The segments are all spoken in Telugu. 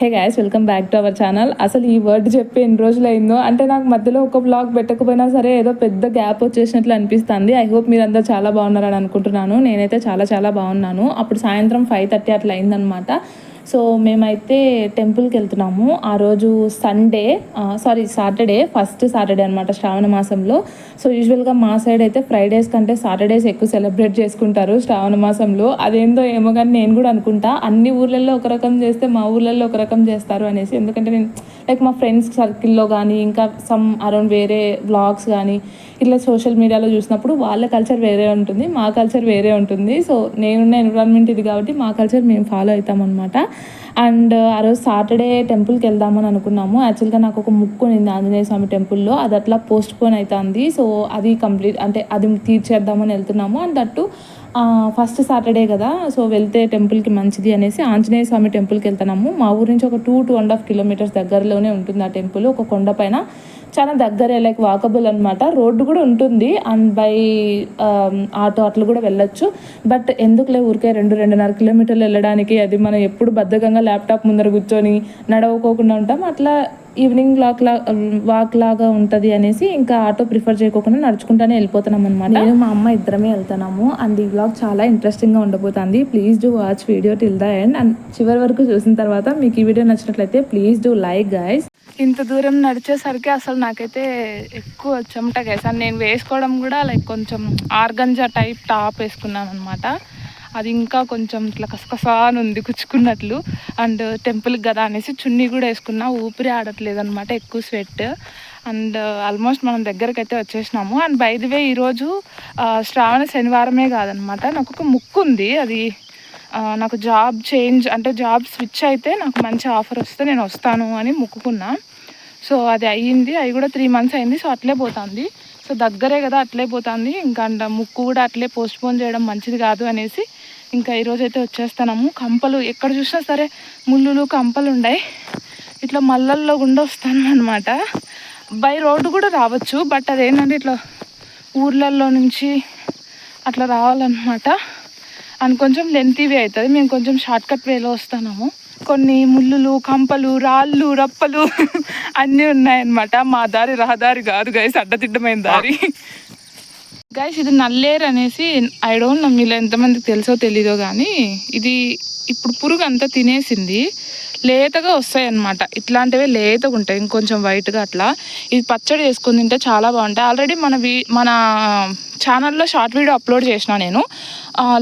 Hey guys welcome back to our channel అసలు ఈ వర్డ్ చెప్పి ఎన్ని రోజులు అయిందో? అంటే నాకు మధ్యలో ఒక బ్లాగ్ పెట్టకపోయినా సరే ఏదో పెద్ద గ్యాప్ వచ్చేసినట్లు అనిపిస్తుంది. ఐ హోప్ మీరందరూ చాలా బాగున్నారని అనుకుంటున్నాను. నేనైతే చాలా చాలా బాగున్నాను. అప్పుడు సాయంత్రం ఫైవ్ థర్టీ అట్లా అయిందనమాట సో మేమైతే టెంపుల్కి వెళ్తున్నాము. ఆ రోజు Sunday sorry Saturday first Saturday అనమాట శ్రావణ మాసంలో. సో యూజువల్గా మా సైడ్ అయితే ఫ్రైడేస్ కంటే సాటర్డేస్ ఎక్కువ సెలబ్రేట్ చేసుకుంటారు శ్రావణ మాసంలో. అదేందో ఏమో కానీ నేను కూడా అనుకుంటా. అన్ని ఊర్లలో ఒక రకం చేస్తే మా ఊర్లలో ఒక రకం చేస్తారు అనేసి. ఎందుకంటే నేను లైక్ మా ఫ్రెండ్స్ సర్కిల్లో కానీ ఇంకా సమ్ అరౌండ్ వేరే వ్లాగ్స్ కానీ ఇట్లా సోషల్ మీడియాలో చూసినప్పుడు వాళ్ళ కల్చర్ వేరే ఉంటుంది మా కల్చర్ వేరే ఉంటుంది. సో నేనున్న ఎన్విరాన్మెంట్ ఇది కాబట్టి మా కల్చర్ మేము ఫాలో అవుతాం అనమాట అండ్ ఆ రోజు సాటర్డే టెంపుల్కి వెళ్దామని అనుకున్నాము. యాక్చువల్గా నాకు ఒక ముక్కు ఉంది ఆంజనేయ స్వామి టెంపుల్లో. అది అట్లా పోస్ట్ పోన్ అవుతుంది సో అది కంప్లీట్ అంటే అది తీర్చేద్దామని వెళ్తున్నాము. అండ్ దట్టు ఫస్ట్ సాటర్డే కదా సో వెళ్తే టెంపుల్కి మంచిది అనేసి ఆంజనేయ స్వామి టెంపుల్కి వెళ్తున్నాము. మా ఊరు నుంచి ఒక two two and half kilometres దగ్గరలోనే ఉంటుంది ఆ టెంపుల్ ఒక కొండపైన చాలా దగ్గరే లైక్ వాకబుల్ అనమాట రోడ్డు కూడా ఉంటుంది. అండ్ బై um, ఆటో అట్లు కూడా వెళ్ళొచ్చు. బట్ ఎందుకులే ఊరికే రెండు రెండున్నర కిలోమీటర్లు వెళ్ళడానికి? అది మనం ఎప్పుడు బద్ధకంగా ల్యాప్టాప్ ముందర కూర్చొని నడవకోకుండా ఉంటాం. అట్లా ఈవినింగ్ వాక్ లా um, వాక్ లాగా ఉంటుంది అనేసి ఇంకా ఆటో ప్రిఫర్ చేయకోకుండా నడుచుకుంటానే వెళ్ళిపోతున్నాం అనమాట నేను మా అమ్మ ఇద్దరమే వెళ్తున్నాము. అండ్ ఈ బ్లాగ్ చాలా ఇంట్రెస్టింగ్గా ఉండబోతుంది. Please do watch video till the end and చివరి వరకు చూసిన తర్వాత మీకు ఈ వీడియో నచ్చినట్లయితే ప్లీజ్ డూ లైక్ గైస్ ఇంత దూరం నడిచేసరికి అసలు నాకైతే ఎక్కువ చెమట గైస్ నేను వేసుకోవడం కూడా లైక్ కొంచెం ఆర్గంజా టైప్ టాప్ వేసుకున్నాను అనమాట అది ఇంకా కొంచెం ఇట్లా కసకసా అని ఉంది కుచ్చుకున్నట్లు. అండ్ టెంపుల్కి కదా అనేసి చున్నీ కూడా వేసుకున్నా ఊపిరి ఆడట్లేదు అనమాట ఎక్కువ స్వెట్ అండ్ uh, ఆల్మోస్ట్ మనం దగ్గరికి అయితే వచ్చేసినాము. అండ్ బైదివే ఈరోజు uh, శ్రావణ శనివారమే కాదనమాట నాకు ఒక ముక్కు ఉంది అది నాకు జాబ్ చేంజ్ అంటే జాబ్ స్విచ్ అయితే నాకు మంచి ఆఫర్ వస్తే నేను వస్తాను అని మొక్కుకున్నా. సో అది అయ్యింది. అవి కూడా త్రీ మంత్స్ అయింది. సో అట్లే పోతుంది. సో దగ్గరే కదా అట్లే పోతుంది. ఇంకా ముక్కు కూడా అట్లే పోస్ట్పోన్ చేయడం మంచిది కాదు అనేసి ఇంకా ఈరోజు అయితే వచ్చేస్తున్నాము. కంపలు ఎక్కడ చూసినా సరే ముళ్ళులు కంపలు ఉన్నాయి ఇట్లా మల్లల్లో గుండా వస్తాను అనమాట బై రోడ్డు కూడా రావచ్చు. బట్ అదేంటంటే ఇట్లా ఊర్లల్లో నుంచి అట్లా రావాలన్నమాట. అండ్ కొంచెం లెంతీవి అవుతుంది. మేము కొంచెం షార్ట్కట్ వేలో వస్తున్నాము. కొన్ని ముళ్ళులు కంపలు రాళ్ళు రప్పలు అన్నీ ఉన్నాయన్నమాట. మా దారి రహదారి కాదు గైస్ అడ్డదిడ్డమైన దారి. గైస్ ఇది నల్లేరు అనేసి ఐ డోంట్ నో మీలో ఎంతమందికి తెలుసో తెలీదో కానీ ఇది ఇప్పుడు పురుగు అంతా తినేసింది. లేతగా వస్తాయి అన్నమాట ఇట్లాంటివే లేతగా ఉంటాయి. ఇంకొంచెం వైట్గా అట్లా. ఇది పచ్చడి వేసుకుని తింటే చాలా బాగుంటాయి. ఆల్రెడీ మన మన ఛానల్లో షార్ట్ వీడియో అప్లోడ్ చేసిన నేను.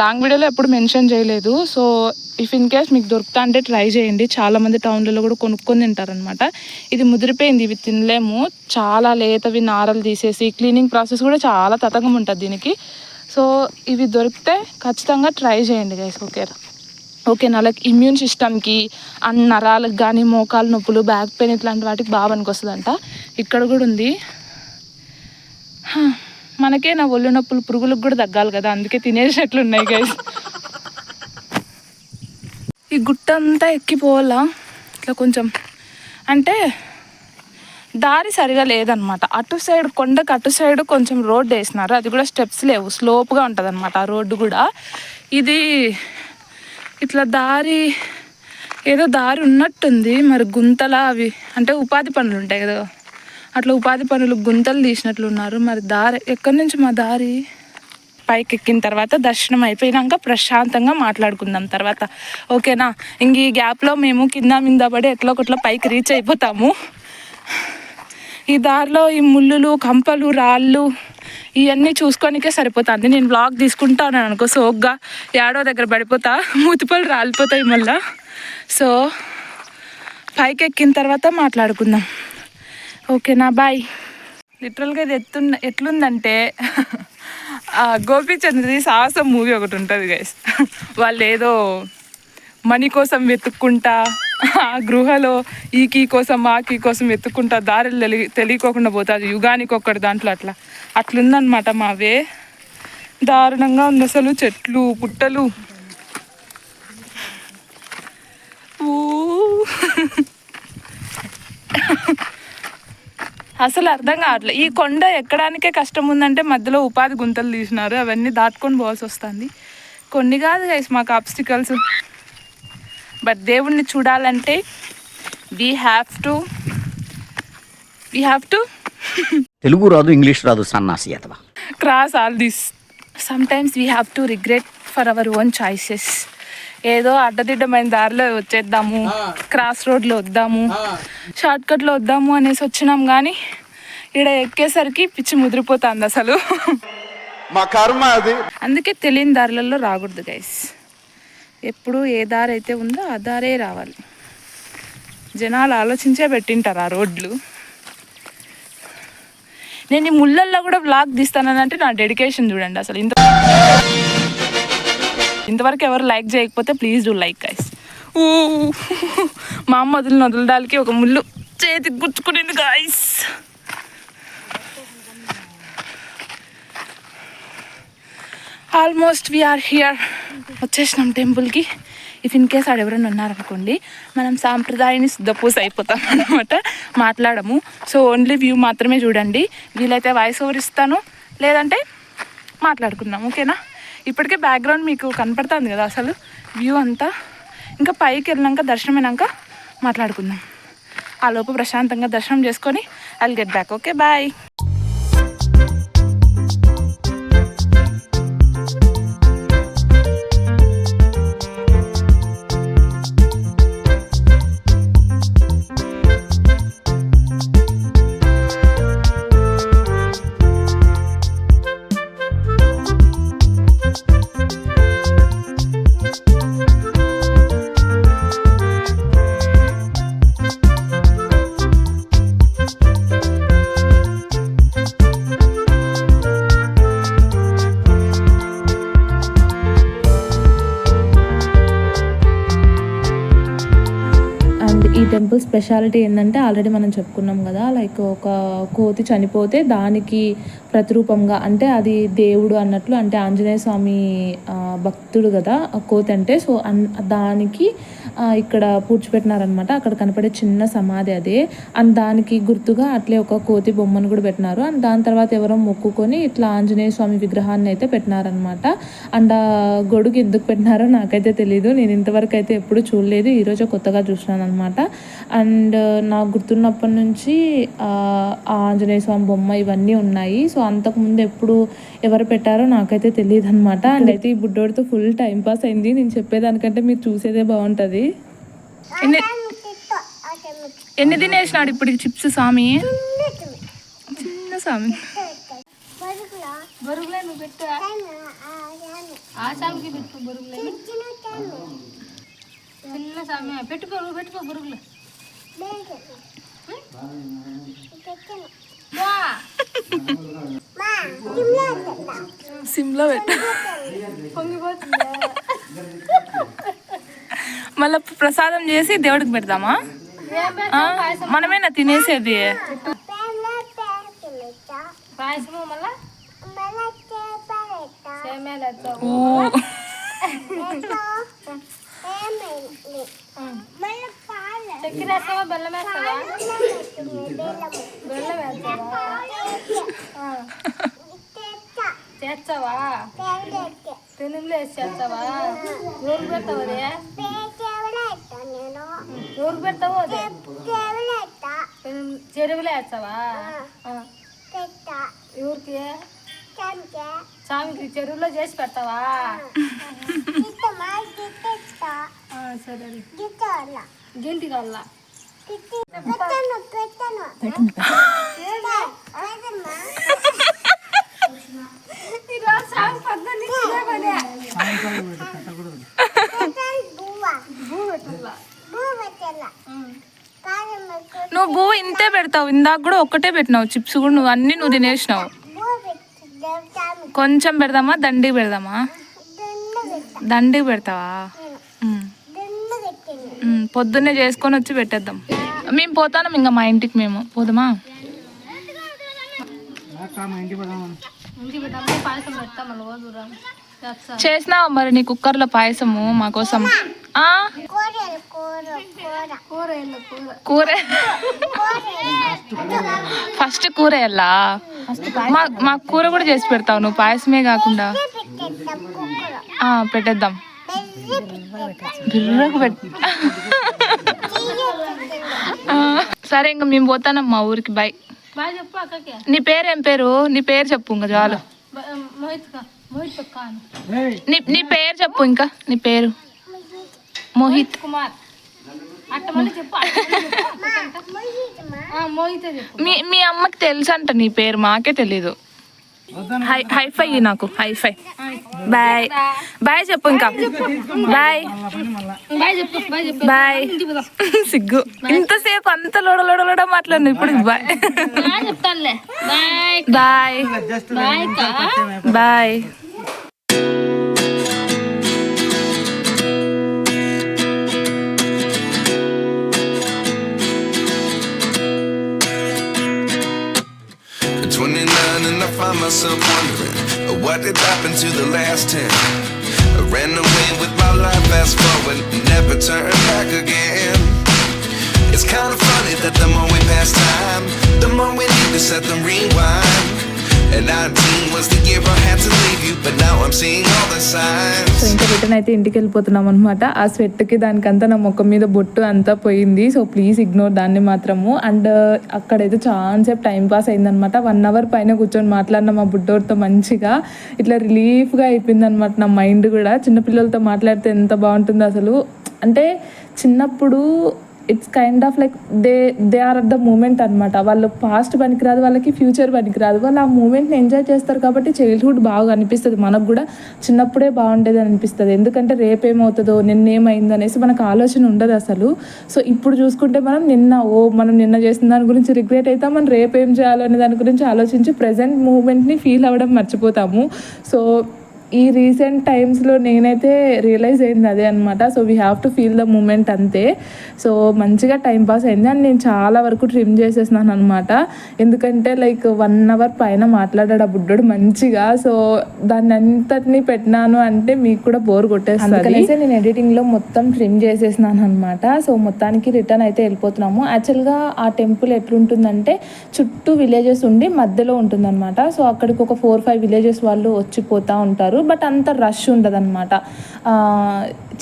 లాంగ్ వీడియోలో ఎప్పుడు మెన్షన్ చేయలేదు. సో ఇఫ్ ఇన్ కేస్ మీకు దొరుకుతా అంటే ట్రై చేయండి. చాలామంది టౌన్లలో కూడా కొనుక్కొని తింటారనమాట ఇది ముదిరిపోయింది. ఇవి తినలేము. చాలా లేతవి నారలు తీసేసి క్లీనింగ్ ప్రాసెస్ కూడా చాలా తతంగం ఉంటుంది దీనికి. సో ఇవి దొరికితే ఖచ్చితంగా ట్రై చేయండి గైస్ ఓకే? ఓకే నాలకి ఇమ్యూన్ సిస్టమ్కి అన్ని నరాలకు కానీ మోకాలు నొప్పులు బ్యాక్ పెయిన్ ఇట్లాంటి వాటికి బాగా పనికొస్తుందంట. ఇక్కడ కూడా ఉంది. మనకే నా ఒళ్ళు నొప్పులు పురుగులకు కూడా తగ్గాలి కదా అందుకే తినేసేట్లు ఉన్నాయి గైస్ ఈ గుట్ట అంతా ఎక్కిపోవాలా? ఇట్లా కొంచెం. అంటే దారి సరిగా లేదనమాట. అటు సైడ్ కొండకు అటు సైడ్ కొంచెం రోడ్డు వేసినారు. అది కూడా స్టెప్స్ లేవు. స్లోప్గా ఉంటుంది అనమాట ఆ రోడ్డు కూడా. ఇది ఇట్లా దారి ఏదో దారి ఉన్నట్టుంది. మరి గుంతలా అవి అంటే ఉపాధి పనులు ఉంటాయి కదా. అట్లా ఉపాధి పనులు గుంతలు తీసినట్లు ఉన్నారు మరి దారి ఎక్కడి నుంచి మా దారి? పైకి ఎక్కిన తర్వాత దర్శనం అయిపోయినాక ప్రశాంతంగా మాట్లాడుకుందాం తర్వాత. ఓకేనా? ఇంక ఈ గ్యాప్లో మేము కింద మింద పడి ఎట్లా ఒకట్లా పైకి రీచ్ అయిపోతాము. ఈ దారిలో ఈ ముళ్ళులు కంపలు రాళ్ళు ఇవన్నీ చూసుకోనికే సరిపోతుంది. నేను బ్లాగ్ తీసుకుంటాను అనుకో సోగ్గా ఏడో దగ్గర పడిపోతా మూతిపళ్ళు రాలిపోతాయి మళ్ళా. సో పైకి ఎక్కిన తర్వాత మాట్లాడుకుందాం. ఓకేనా బాయ్. లిటరల్గా ఇది ఎత్తు ఎట్లుందంటే గోపీచంద్రది సాహసం మూవీ ఒకటి ఉంటుంది గైస్ వాళ్ళు ఏదో మనీ కోసం వెతుక్కుంటా ఆ గృహలో ఈ కీ కోసం ఆ కీ కోసం వెతుక్కుంటా దారిలు తెలి తెలియకోకుండా పోతుంది యుగానికి ఒక్కటి దాంట్లో అట్లా. అట్లుందనమాట మావే. దారుణంగా ఉంది అసలు చెట్లు పుట్టలు. అసలు అర్థం కావట్లేదు ఈ కొండ ఎక్కడానికే కష్టం ఉందంటే మధ్యలో ఉపాధి గుంతలు తీసినారు. అవన్నీ దాటుకొని పోవాల్సి వస్తుంది. కొన్ని కాదు గైస్ మాకు ఆబ్స్టికల్స్ బట్ దేవుణ్ణి చూడాలంటే we have to we have to Telugu రాదు ఇంగ్లీష్ రాదు సన్నాసి అతవా cross all this sometimes we have to regret for our own choices ఏదో అడ్డదిడ్డమైన దారిలో వచ్చేద్దాము క్రాస్ రోడ్లో వద్దాము షార్ట్ కట్లో వద్దాము అనేసి వచ్చినాం కానీ ఇక్కడ ఎక్కేసరికి పిచ్చి ముదిరిపోతుంది అసలు. మా కర్మ అది. అందుకే తెలియని దారులలో రాకూడదు గైస్ ఎప్పుడు ఏ దారి అయితే ఉందో ఆ దారే రావాలి. జనాలు ఆలోచించే పెట్టింటారు ఆ రోడ్లు. నేను ఈ ముళ్ళల్లో కూడా బ్లాగ్ తీస్తానంటే నా డెడికేషన్ చూడండి అసలు ఇంత ఇంతవరకు ఎవరు లైక్ చేయకపోతే ప్లీజ్ డూ లైక్ గైస్ ఊ. మా అమ్మ వదిలిన వదలడానికి ఒక ముళ్ళు చేతికి గుచ్చుకునేది గాయస్ ఆల్మోస్ట్ వీఆర్ హియర్ వచ్చేసినాం టెంపుల్కి ఇఫ్ ఇన్ కేస్ ఆడ ఎవరైనా ఉన్నారనుకోండి మనం సాంప్రదాయాన్ని శుద్ధపూస అయిపోతాం అనమాట మాట్లాడము. సో ఓన్లీ వ్యూ మాత్రమే చూడండి. వీలైతే వాయిస్ ఓవర్ ఇస్తాను. లేదంటే మాట్లాడుకుందాం. ఓకేనా ఇప్పటికే బ్యాక్గ్రౌండ్ మీకు కనపడుతుంది కదా అసలు. వ్యూ అంతా. ఇంకా పైకి వెళ్ళినాక దర్శనం అయినాక మాట్లాడుకుందాం. ఆ లోపు ప్రశాంతంగా దర్శనం చేసుకొని I get back okay bye speciality ఏంటంటే ఆల్రెడీ మనం చెప్పుకున్నాం కదా లైక్ ఒక కోతి చనిపోతే దానికి ప్రతిరూపంగా అంటే అది దేవుడు అన్నట్లు అంటే ఆంజనేయ స్వామి భక్తుడు కదా ఆ కోతి అంటే. సో అన్ దానికి ఇక్కడ పూడ్చిపెట్టినారనమాట అక్కడ కనపడే చిన్న సమాధి అదే. అండ్ దానికి గుర్తుగా అట్లే ఒక కోతి బొమ్మను కూడా పెట్టినారు. అండ్ దాని తర్వాత ఎవరో మొక్కుకొని ఇట్లా ఆంజనేయ స్వామి విగ్రహాన్ని అయితే పెట్టినారనమాట అండ్ ఆ గొడుగు ఎందుకు పెట్టినారో నాకైతే తెలియదు నేను ఇంతవరకు అయితే ఎప్పుడు చూడలేదు. ఈరోజు కొత్తగా చూసినాను అనమాట అండ్ నాకు గుర్తున్నప్పటి నుంచి ఆంజనేయ స్వామి బొమ్మ ఇవన్నీ ఉన్నాయి. సో అంతకుముందు ఎప్పుడు ఎవరు పెట్టారో నాకైతే తెలియదు అనమాట అండ్ అయితే ఈ బుడ్డోడితో ఫుల్ టైం పాస్ అయింది. నేను చెప్పేదానికంటే మీరు చూసేదే బాగుంటుంది. ఎన్ని తినేసినాడు ఇప్పుడు చిప్స్ స్వామి? చిన్న స్వామి. బరుగులే నువ్వు పెట్టు. ఆ సామికి పెట్టు బరుగులే. చిన్న సామి పెట్టుకో నువ్వు పెట్టుకో బరుగులే. సిమ్లో పెట్టు. మళ్ళీ ప్రసాదం చేసి దేవుడికి పెడదామా? మనమేనా తినేసేది? పాయసము మళ్ళా సేమేలు వేస్తావు ఊ. చక్కెర వేస్తావా బెల్లం వేస్తావా బెల్లం వేస్తావా. చేస్తావా? తెలుగులో వేసి చేస్తావా? ఎవరికి పెడతావు అదే? ఎవరికి పెడతావు అదే? చెరువులో వేస్తావా. ఎవరికి? స్వామికి చెరువులో చేసి పెడతావా? సరే. గింటి. భూ. నువ్వు బూ ఇంతే పెడతావు. ఇందాక కూడా ఒక్కటే పెట్టినావు. చిప్స్ కూడా నువ్వు అన్ని నువ్వు తినేసినావు. కొంచెం పెడదామా? దండికి పెడదామా? దండికి పెడతావా? పొద్దున్నే చేసుకొని వచ్చి పెట్టేద్దాం. మేము పోతాం ఇంకా మా ఇంటికి మేము. పోదామా. చేసినావా మరి నీ కుక్కర్లో పాయసము మా కోసం? కూర. ఫస్ట్ కూర ఎలా మా కూర కూడా చేసి పెడతావు నువ్వు పాయసమే కాకుండా. పెట్టేద్దాం. బిర్రకు పెట్ సరే ఇంకా మేము పోతానం మా ఊరికి. బాయ్ చెప్పు అక్కకి. నీ పేరు ఏం పేరు? నీ పేరు చెప్పు ఇంకా చాలు. నీ నీ పేరు చెప్పు ఇంకా నీ పేరు. మోహిత్. కుమార్. మీ. మీ అమ్మకి తెలుసు అంట నీ పేరు మాకే తెలీదు. హై హైఫై నాకు హైఫై బాయ్ బాయ్ చెప్పు ఇంకా. బాయ్ బాయ్ సిగ్గు. ఇంతసేపు అంత లోడ లోడ లోడ మాట్లాడిన ఇప్పుడు bye bye bye bye last 10. I ran away with my life, fast forward, never turn back again. It's kind of funny that the more we pass time, the more we need to set the rewind. 19 was the year I had to leave you, but now I'm seeing all the signs. So ఇంకా రిటర్న్ అయితే ఇంటికి వెళ్ళిపోతున్నాం అనమాట ఆ స్వెట్కి దానికంతా నా ముఖం మీద బొట్టు అంతా పోయింది. సో ప్లీజ్ ఇగ్నోర్ దాన్ని మాత్రము. అండ్ uh, అక్కడైతే చాలాసేపు టైం పాస్ అయిందనమాట వన్ అవర్ పైన కూర్చొని మాట్లాడిన మా బుడ్డోడితో మంచిగా. ఇట్లా రిలీఫ్గా అయిపోయింది అనమాట నా మైండ్ కూడా. చిన్నపిల్లలతో మాట్లాడితే ఎంత బాగుంటుందో అసలు. అంటే చిన్నప్పుడు it's kind of like they they are at the moment అనమాట వాళ్ళు పాస్ట్ పనికిరాదు వాళ్ళకి ఫ్యూచర్ పనికిరాదు. వాళ్ళు ఆ మూమెంట్ని ఎంజాయ్ చేస్తారు కాబట్టి చైల్డ్హుడ్ బాగా అనిపిస్తుంది. మనకు కూడా చిన్నప్పుడే బాగుండేది అనిపిస్తుంది. ఎందుకంటే రేపు ఏమవుతుందో నిన్న ఏమైందో అనేసి మనకు ఆలోచన ఉండదు అసలు. సో ఇప్పుడు చూసుకుంటే మనం నిన్న ఓ మనం నిన్న చేసిన దాని గురించి రిగ్రెట్ అవుతాం మనం రేపు ఏం చేయాలనే దాని గురించి ఆలోచించి ప్రజెంట్ మూమెంట్ని ఫీల్ అవ్వడం మర్చిపోతాము. సో ఈ రీసెంట్ టైమ్స్లో నేనైతే రియలైజ్ అయింది అదే అనమాట so we have to feel the moment అంతే. సో మంచిగా టైం పాస్ అయింది. అండ్ నేను చాలా వరకు ట్రిమ్ చేసేసినాను అనమాట ఎందుకంటే లైక్ వన్ అవర్ పైన మాట్లాడాడు ఆ బుడ్డోడు మంచిగా. సో దాన్ని అంతటిని పెట్టినాను అంటే మీకు కూడా బోర్ కొట్టేస్తుంది. నేను ఎడిటింగ్లో మొత్తం ట్రిమ్ చేసేసినాను అనమాట సో మొత్తానికి రిటర్న్ అయితే వెళ్ళిపోతున్నాము. యాక్చువల్గా ఆ టెంపుల్ ఎట్లుంటుందంటే చుట్టూ విలేజెస్ ఉండి మధ్యలో ఉంటుందన్నమాట. సో అక్కడికి ఒక ఫోర్ ఫైవ్ విలేజెస్ వాళ్ళు వచ్చిపోతూ ఉంటారు. బట్ అంత రష్ ఉండదు అనమాట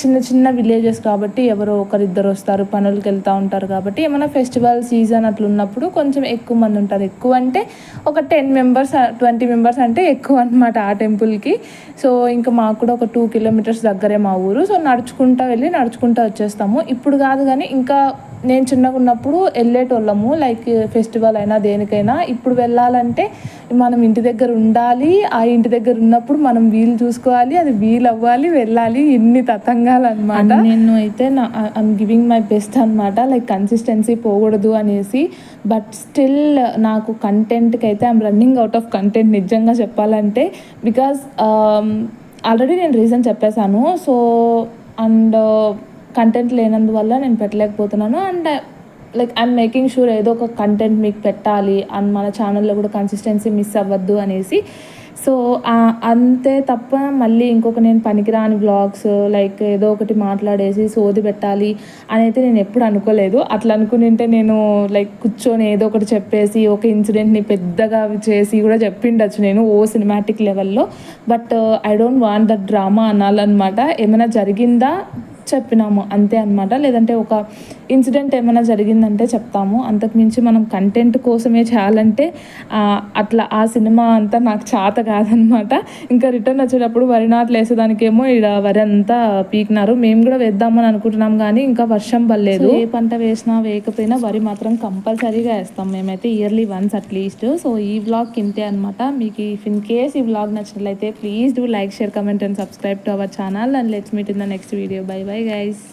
చిన్న చిన్న విలేజెస్ కాబట్టి ఎవరో ఒకరిద్దరు వస్తారు పనులకు వెళ్తూ ఉంటారు కాబట్టి ఏమైనా ఫెస్టివల్ సీజన్ అట్లా ఉన్నప్పుడు కొంచెం ఎక్కువ మంది ఉంటారు. ఎక్కువ అంటే ఒక టెన్ మెంబర్స్ ట్వంటీ మెంబర్స్ అంటే ఎక్కువ అనమాట ఆ టెంపుల్కి. సో ఇంకా మాకు కూడా ఒక టూ కిలోమీటర్స్ దగ్గరే మా ఊరు. సో నడుచుకుంటా వెళ్ళి నడుచుకుంటా వచ్చేస్తాము. ఇప్పుడు కాదు కానీ ఇంకా నేను చిన్నగా ఉన్నప్పుడు వెళ్ళేటోళ్ళము లైక్ ఫెస్టివల్ అయినా దేనికైనా. ఇప్పుడు వెళ్ళాలంటే మనం ఇంటి దగ్గర ఉండాలి ఆ ఇంటి దగ్గర ఉన్నప్పుడు మనం వీలు చూసుకోవాలి అది వీలు అవ్వాలి వెళ్ళాలి ఇన్ని తతంగాలు అనమాట నేను అయితే నా ఐఎమ్ గివింగ్ మై బెస్ట్ అనమాట లైక్ కన్సిస్టెన్సీ పోకూడదు అనేసి. బట్ స్టిల్ నాకు కంటెంట్కి అయితే I'm running out of content నిజంగా చెప్పాలంటే. బికాస్ ఆల్రెడీ um, నేను రీజన్ చెప్పేశాను. సో అండ్ కంటెంట్ లేనందువల్ల నేను పెట్టలేకపోతున్నాను. And like I'm making sure ఏదో ఒక కంటెంట్ మీకు పెట్టాలి అండ్ మన ఛానల్లో కూడా కన్సిస్టెన్సీ మిస్ అవ్వద్దు అనేసి. సో అంతే తప్ప మళ్ళీ ఇంకొక నేను పనికిరాని బ్లాగ్స్ లైక్ ఏదో ఒకటి మాట్లాడేసి సోది పెట్టాలి అని అయితే నేను ఎప్పుడు అనుకోలేదు. అట్లా అనుకునింటే నేను లైక్ కూర్చొని ఏదో ఒకటి చెప్పేసి ఒక ఇన్సిడెంట్ని పెద్దగా చేసి కూడా చెప్పిండొచ్చు నేను ఓ సినిమాటిక్ లెవెల్లో but I don't want that drama అనాలన్నమాట. ఏమైనా జరిగిందా? చెప్పినాము అంతే అనమాట లేదంటే ఒక ఇన్సిడెంట్ ఏమైనా జరిగిందంటే చెప్తాము. అంతకుమించి మనం కంటెంట్ కోసమే చేయాలంటే అట్లా ఆ సినిమా అంతా నాకు చేత కాదనమాట ఇంకా రిటర్న్ వచ్చేటప్పుడు వరి నాట్లు వేసేదానికేమో ఇక్కడ వరి అంతా పీకినారు. మేము కూడా వేద్దామని అనుకుంటున్నాం కానీ ఇంకా వర్షం పడలేదు. ఏ పంట వేసినా వేయకపోయినా వరి మాత్రం కంపల్సరీగా వేస్తాం. మేమైతే yearly once at least so ఈ వ్లాగ్ ఇంతే అనమాట మీకు ఇఫ్ ఇన్ కేస్ ఈ వ్లాగ్ నచ్చినట్లయితే please do like share comment and subscribe to our channel. And let's meet in the next video. Bye bye. Guys